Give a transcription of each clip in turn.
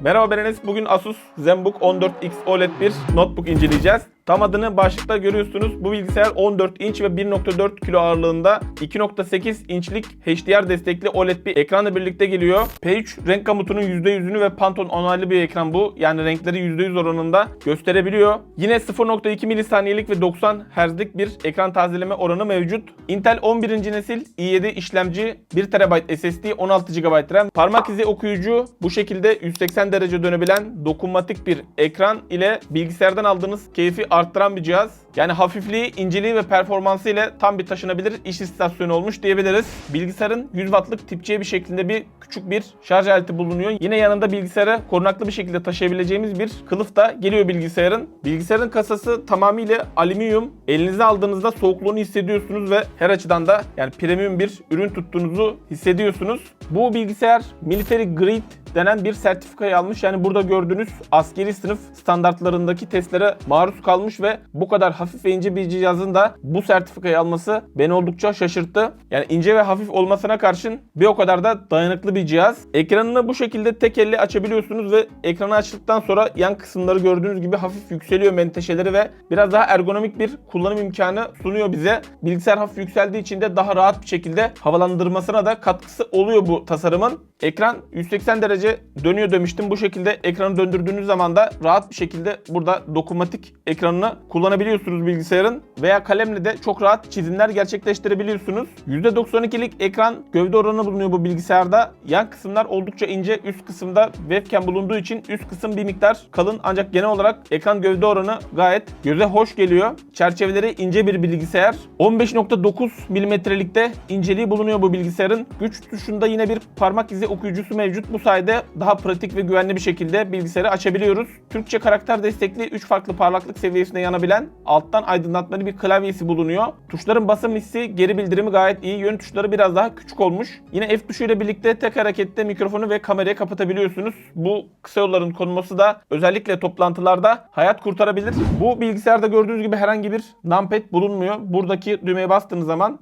Merhaba ben. Bugün Asus ZenBook 14X OLED bir notebook inceleyeceğiz. Tam adını başlıkta görüyorsunuz. Bu bilgisayar 14 inç ve 1.4 kilo ağırlığında 2.8 inçlik HDR destekli OLED bir ekranla birlikte geliyor. P3 renk gamutunun %100'ünü ve Pantone onaylı bir ekran bu. Yani renkleri %100 oranında gösterebiliyor. Yine 0.2 milisaniyelik ve 90 Hz'lik bir ekran tazeleme oranı mevcut. Intel 11. nesil i7 işlemci 1 TB SSD 16 GB RAM. Parmak izi okuyucu bu şekilde 180 derece dönebilen dokunmatik bir ekran ile bilgisayardan aldığınız keyfi arttıran bir cihaz. Yani hafifliği, inceliği ve performansı ile tam bir taşınabilir iş istasyonu olmuş diyebiliriz. Bilgisayarın 100 wattlık tip C bir şeklinde bir küçük bir şarj aleti bulunuyor. Yine yanında bilgisayarı korunaklı bir şekilde taşıyabileceğimiz bir kılıf da geliyor bilgisayarın. Bilgisayarın kasası tamamıyla alüminyum. Elinize aldığınızda soğukluğunu hissediyorsunuz ve her açıdan da yani premium bir ürün tuttuğunuzu hissediyorsunuz. Bu bilgisayar military grade denen bir sertifikayı almış. Yani burada gördüğünüz askeri sınıf standartlarındaki testlere maruz kalmış ve bu kadar hafif ve ince bir cihazın da bu sertifikayı alması beni oldukça şaşırttı. Yani ince ve hafif olmasına karşın bir o kadar da dayanıklı bir cihaz. Ekranını bu şekilde tek elle açabiliyorsunuz ve ekranı açtıktan sonra yan kısımları gördüğünüz gibi hafif yükseliyor menteşeleri ve biraz daha ergonomik bir kullanım imkanı sunuyor bize. Bilgisayar hafif yükseldiği için de daha rahat bir şekilde havalandırmasına da katkısı oluyor bu tasarımın. Ekran 180 derece dönüyor demiştim. Bu şekilde ekranı döndürdüğünüz zaman da rahat bir şekilde burada dokunmatik ekranını kullanabiliyorsunuz bilgisayarın veya kalemle de çok rahat çizimler gerçekleştirebiliyorsunuz. %92'lik ekran gövde oranı bulunuyor bu bilgisayarda. Yan kısımlar oldukça ince, üst kısımda webcam bulunduğu için üst kısım bir miktar kalın ancak genel olarak ekran gövde oranı gayet göze hoş geliyor. Çerçeveleri ince bir bilgisayar. 15.9 milimetrelikte inceliği bulunuyor bu bilgisayarın. Güç tuşunda yine bir parmak izi okuyucusu mevcut. Bu sayede daha pratik ve güvenli bir şekilde bilgisayarı açabiliyoruz. Türkçe karakter destekli 3 farklı parlaklık seviyesinde yanabilen alttan aydınlatmalı bir klavyesi bulunuyor. Tuşların basım hissi, geri bildirimi gayet iyi. Yön tuşları biraz daha küçük olmuş. Yine F tuşuyla birlikte tek harekette mikrofonu ve kamerayı kapatabiliyorsunuz. Bu kısa yolların konulması da özellikle toplantılarda hayat kurtarabilir. Bu bilgisayarda gördüğünüz gibi herhangi bir numpad bulunmuyor. Buradaki düğmeye bastığınız zaman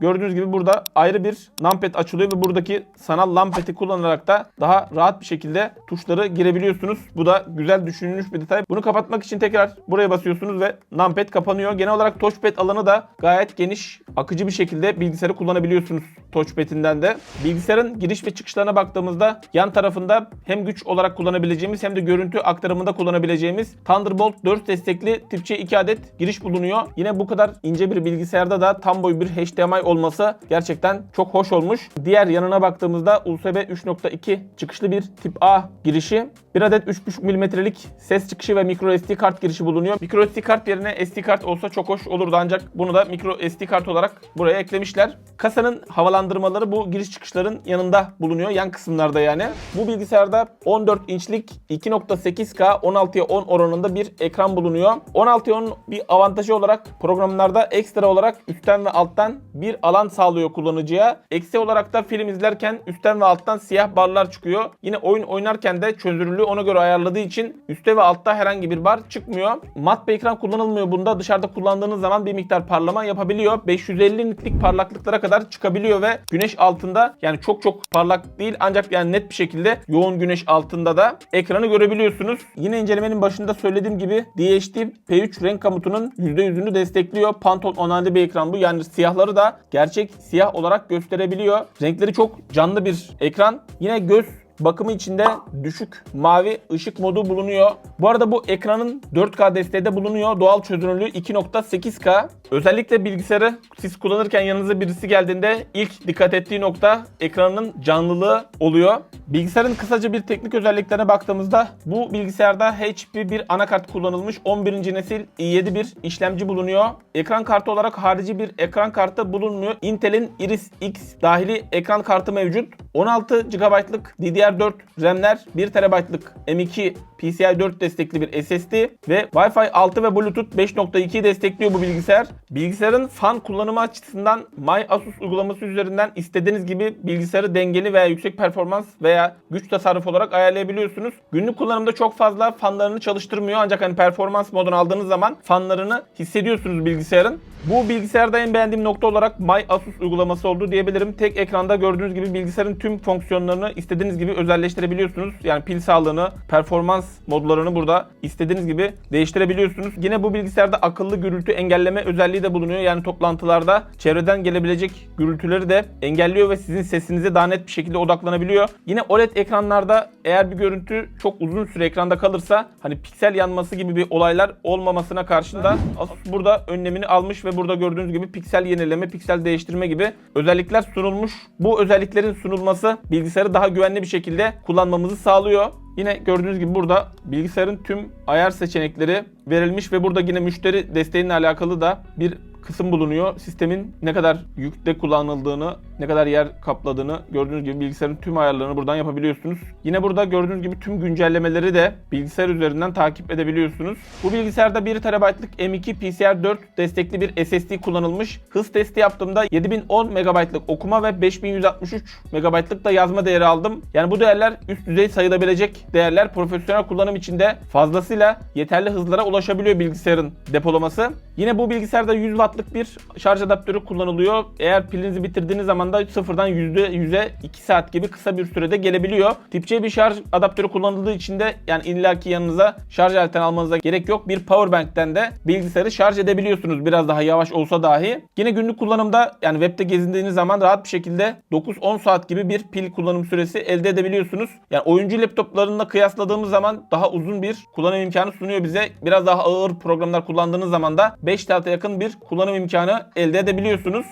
Gördüğünüz gibi burada ayrı bir numpad açılıyor ve buradaki sanal numpad'i kullanarak da daha rahat bir şekilde tuşları girebiliyorsunuz. Bu da güzel düşünülmüş bir detay. Bunu kapatmak için tekrar buraya basıyorsunuz ve numpad kapanıyor. Genel olarak touchpad alanı da gayet geniş, akıcı bir şekilde bilgisayarı kullanabiliyorsunuz touchpad'inden de. Bilgisayarın giriş ve çıkışlarına baktığımızda yan tarafında hem güç olarak kullanabileceğimiz hem de görüntü aktarımında kullanabileceğimiz Thunderbolt 4 destekli tip C 2 adet giriş bulunuyor. Yine bu kadar ince bir bilgisayarda da tam boy bir HDMI olması gerçekten çok hoş olmuş. Diğer yanına baktığımızda USB 3.2 çıkışlı bir tip A girişi. Bir adet 3.5 milimetrelik ses çıkışı ve micro SD kart girişi bulunuyor. Micro SD kart yerine SD kart olsa çok hoş olurdu ancak bunu da micro SD kart olarak buraya eklemişler. Kasanın havalandırmaları bu giriş çıkışların yanında bulunuyor. Yan kısımlarda yani. Bu bilgisayarda 14 inçlik 2.8K 16'ya 10 oranında bir ekran bulunuyor. 16'ya 10 bir avantajı olarak programlarda ekstra olarak üstten ve alttan bir alan sağlıyor kullanıcıya. Eksi olarak da film izlerken üstten ve alttan siyah barlar çıkıyor. Yine oyun oynarken de çözünürlüğü ona göre ayarladığı için üstte ve altta herhangi bir bar çıkmıyor. Mat bir ekran kullanılmıyor bunda. Dışarıda kullandığınız zaman bir miktar parlama yapabiliyor. 550 nitlik parlaklıklara kadar çıkabiliyor ve güneş altında yani çok çok parlak değil ancak yani net bir şekilde yoğun güneş altında da ekranı görebiliyorsunuz. Yine incelemenin başında söylediğim gibi DHD P3 renk komutunun %100'ünü destekliyor. Pantone onaylı bir ekran bu. Yani siyahları da gerçek siyah olarak gösterebiliyor. Renkleri çok canlı bir ekran. Yine göz bakımı içinde düşük mavi ışık modu bulunuyor. Bu arada bu ekranın 4K desteği de bulunuyor. Doğal çözünürlüğü 2.8K. Özellikle bilgisayarı siz kullanırken yanınıza birisi geldiğinde ilk dikkat ettiği nokta ekranın canlılığı oluyor. Bilgisayarın kısaca bir teknik özelliklerine baktığımızda bu bilgisayarda HP bir anakart kullanılmış 11. nesil i7 bir işlemci bulunuyor. Ekran kartı olarak harici bir ekran kartı bulunmuyor. Intel'in Iris X dahili ekran kartı mevcut. 16 GB'lık DDR4 RAM'ler, 1 TB'lık M2 PCI 4 destekli bir SSD ve Wi-Fi 6 ve Bluetooth 5.2 destekliyor bu bilgisayar. Bilgisayarın fan kullanımı açısından MyAsus uygulaması üzerinden istediğiniz gibi bilgisayarı dengeli veya yüksek performans veya güç tasarrufu olarak ayarlayabiliyorsunuz. Günlük kullanımda çok fazla fanlarını çalıştırmıyor ancak hani performans modunu aldığınız zaman fanlarını hissediyorsunuz bilgisayarın. Bu bilgisayarda en beğendiğim nokta olarak MyAsus uygulaması oldu diyebilirim. Tek ekranda gördüğünüz gibi bilgisayarın tüm fonksiyonlarını istediğiniz gibi özelleştirebiliyorsunuz. Yani pil sağlığını, performans modlarını burada istediğiniz gibi değiştirebiliyorsunuz. Yine bu bilgisayarda akıllı gürültü engelleme özelliği de bulunuyor. Yani toplantılarda çevreden gelebilecek gürültüleri de engelliyor ve sizin sesinize daha net bir şekilde odaklanabiliyor. Yine OLED ekranlarda eğer bir görüntü çok uzun süre ekranda kalırsa hani piksel yanması gibi bir olaylar olmamasına karşın da Asus burada önlemini almış ve burada gördüğünüz gibi piksel yenileme, piksel değiştirme gibi özellikler sunulmuş. Bu özelliklerin sunulması bilgisayarı daha güvenli bir şekilde kullanmamızı sağlıyor. Yine gördüğünüz gibi burada bilgisayarın tüm ayar seçenekleri verilmiş ve burada yine müşteri desteğiyle alakalı da bir kısım bulunuyor. Sistemin ne kadar yükte kullanıldığını, ne kadar yer kapladığını gördüğünüz gibi bilgisayarın tüm ayarlarını buradan yapabiliyorsunuz. Yine burada gördüğünüz gibi tüm güncellemeleri de bilgisayar üzerinden takip edebiliyorsunuz. Bu bilgisayarda 1 TB'lık M2 PCR4 destekli bir SSD kullanılmış. Hız testi yaptığımda 7010 MB'lık okuma ve 5163 MB'lık da yazma değeri aldım. Yani bu değerler üst düzey sayılabilecek değerler. Profesyonel kullanım için de fazlasıyla yeterli hızlara ulaşabiliyor bilgisayarın depolaması. Yine bu bilgisayarda 100 wattlık bir şarj adaptörü kullanılıyor. Eğer pilinizi bitirdiğiniz zaman da sıfırdan %100'e 2 saat gibi kısa bir sürede gelebiliyor. Tip C bir şarj adaptörü kullanıldığı için de yani illaki yanınıza şarj aleti almanıza gerek yok. Bir power bank'ten de bilgisayarı şarj edebiliyorsunuz biraz daha yavaş olsa dahi. Yine günlük kullanımda yani webde gezindiğiniz zaman rahat bir şekilde 9-10 saat gibi bir pil kullanım süresi elde edebiliyorsunuz. Yani oyuncu laptoplarına kıyasladığımız zaman daha uzun bir kullanım imkanı sunuyor bize. Biraz daha ağır programlar kullandığınız zaman da 5 saate yakın bir kullanım imkanı elde edebiliyorsunuz.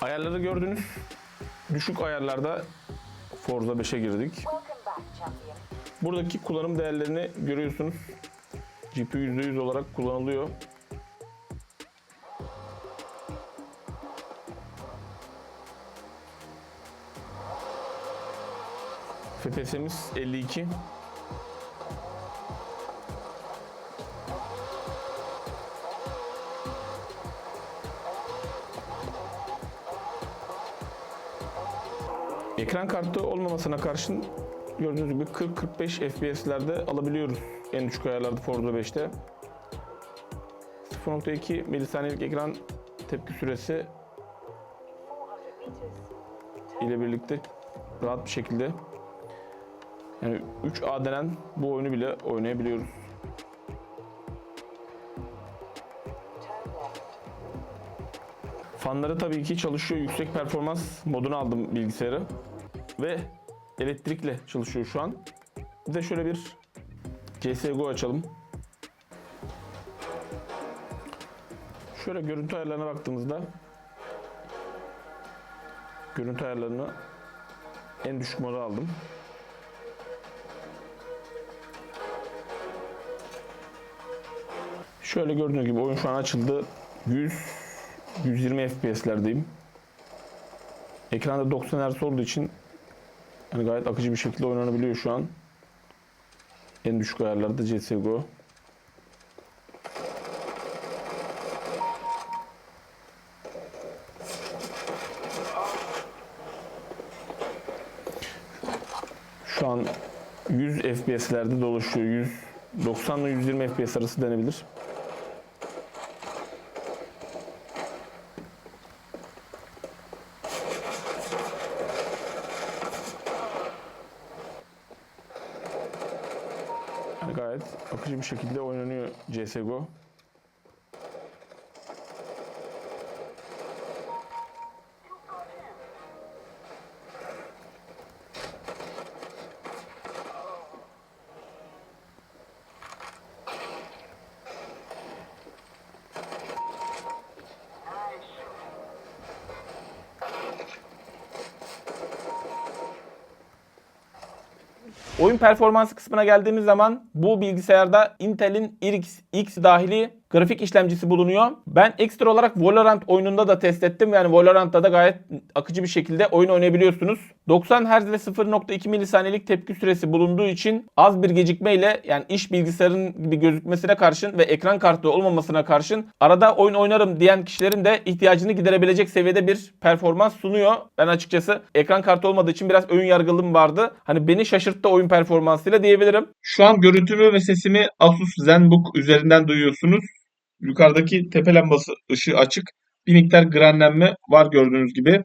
Ayarları gördünüz. Düşük ayarlarda Forza 5'e girdik. Buradaki kullanım değerlerini görüyorsunuz. GPU %100 olarak kullanılıyor. FPS'imiz 52. Ekran kartı olmamasına karşın gördüğünüz gibi 40-45 FPS'lerde alabiliyoruz en düşük ayarlarda Forza 5'te. 0.2 milisaniyelik ekran tepki süresi ile birlikte rahat bir şekilde yani 3A denen bu oyunu bile oynayabiliyoruz. Fanları tabii ki çalışıyor. Yüksek performans modunu aldım bilgisayarı. Ve elektrikle çalışıyor şu an. Bir de şöyle bir CSGO açalım. Şöyle görüntü ayarlarına baktığımızda görüntü ayarlarını en düşük moda aldım. Şöyle gördüğünüz gibi oyun şu an açıldı. 100 120 FPS'lerdeyim. Ekranda 90 Hz olduğu için yani gayet akıcı bir şekilde oynanabiliyor şu an. En düşük ayarlarda CSGO. Şu an 100 FPS'lerde dolaşıyor. 100 90 ile 120 FPS arası denebilir. Gayet akıcı bir şekilde oynanıyor CSGO. Oyun performansı kısmına geldiğimiz zaman bu bilgisayarda Intel'in RX X dahili grafik işlemcisi bulunuyor. Ben ekstra olarak Valorant oyununda da test ettim. Yani Valorant'ta da gayet akıcı bir şekilde oyun oynayabiliyorsunuz. 90 Hz ve 0.2 milisaniyelik tepki süresi bulunduğu için az bir gecikmeyle yani iş bilgisayarın gibi gözükmesine karşın ve ekran kartı olmamasına karşın arada oyun oynarım diyen kişilerin de ihtiyacını giderebilecek seviyede bir performans sunuyor. Ben açıkçası ekran kartı olmadığı için biraz ön yargılım vardı. Hani beni şaşırttı oyun performansıyla diyebilirim. Şu an görüntümü ve sesimi Asus ZenBook üzerinden duyuyorsunuz. Yukarıdaki tepe lambası ışığı açık. bir miktar granlenme var gördüğünüz gibi.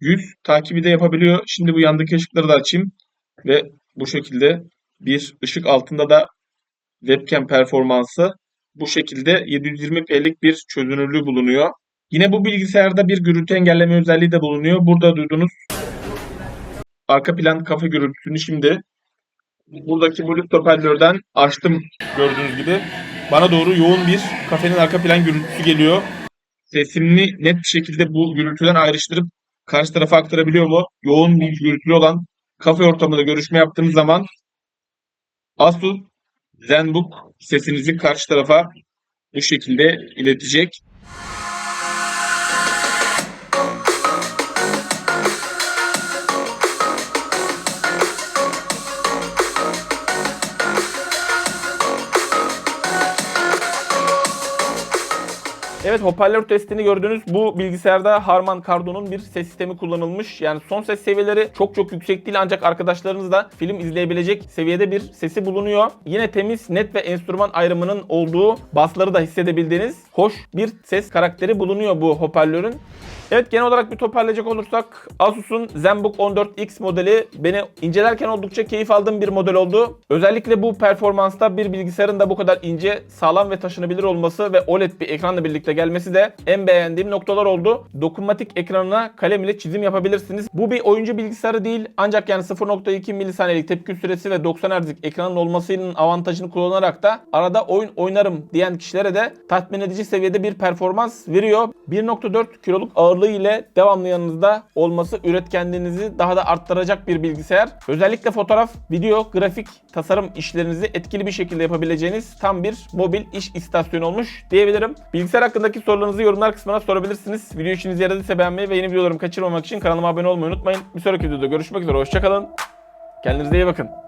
Yüz takibi de yapabiliyor. Şimdi bu yandaki ışıkları da açayım ve bu şekilde bir ışık altında da webcam performansı bu şekilde 720p'lik bir çözünürlüğü bulunuyor. Yine bu bilgisayarda bir gürültü engelleme özelliği de bulunuyor. Burada duyduğunuz arka plan kafe gürültüsünü şimdi buradaki Bluetooth hoparlörden açtım gördüğünüz gibi. Bana doğru yoğun bir kafenin arka plan gürültüsü geliyor. Sesimi net bir şekilde bu gürültüden ayrıştırıp karşı tarafa aktarabiliyor mu? Yoğun bir gürültülü olan kafe ortamında görüşme yaptığınız zaman Asus ZenBook sesinizi karşı tarafa bu şekilde iletecek. Evet hoparlör testini gördünüz. Bu bilgisayarda Harman Kardon'un bir ses sistemi kullanılmış. Yani son ses seviyeleri çok çok yüksek değil ancak arkadaşlarınız da film izleyebilecek seviyede bir sesi bulunuyor. Yine temiz, net ve enstrüman ayrımının olduğu basları da hissedebildiğiniz hoş bir ses karakteri bulunuyor bu hoparlörün. Evet genel olarak bir toparlayacak olursak Asus'un ZenBook 14X modeli beni incelerken oldukça keyif aldığım bir model oldu. Özellikle bu performansta bir bilgisayarın da bu kadar ince, sağlam ve taşınabilir olması ve OLED bir ekranla birlikte gelmesi de en beğendiğim noktalar oldu. Dokunmatik ekranına kalem ile çizim yapabilirsiniz. Bu bir oyuncu bilgisayarı değil ancak yani 0.2 milisaniyelik tepki süresi ve 90 Hz'lik ekranın olmasının avantajını kullanarak da arada oyun oynarım diyen kişilere de tatmin edici seviyede bir performans veriyor. 1.4 kiloluk ağırlığı ile devamlı yanınızda olması üretkenliğinizi daha da arttıracak bir bilgisayar. Özellikle fotoğraf, video, grafik, tasarım işlerinizi etkili bir şekilde yapabileceğiniz tam bir mobil iş istasyonu olmuş diyebilirim. Bilgisayar hakkındaki sorularınızı yorumlar kısmına sorabilirsiniz. Video işinize yaradıysa beğenmeyi ve yeni videolarımı kaçırmamak için kanalıma abone olmayı unutmayın. Bir sonraki videoda görüşmek üzere. Hoşçakalın. Kendinize iyi bakın.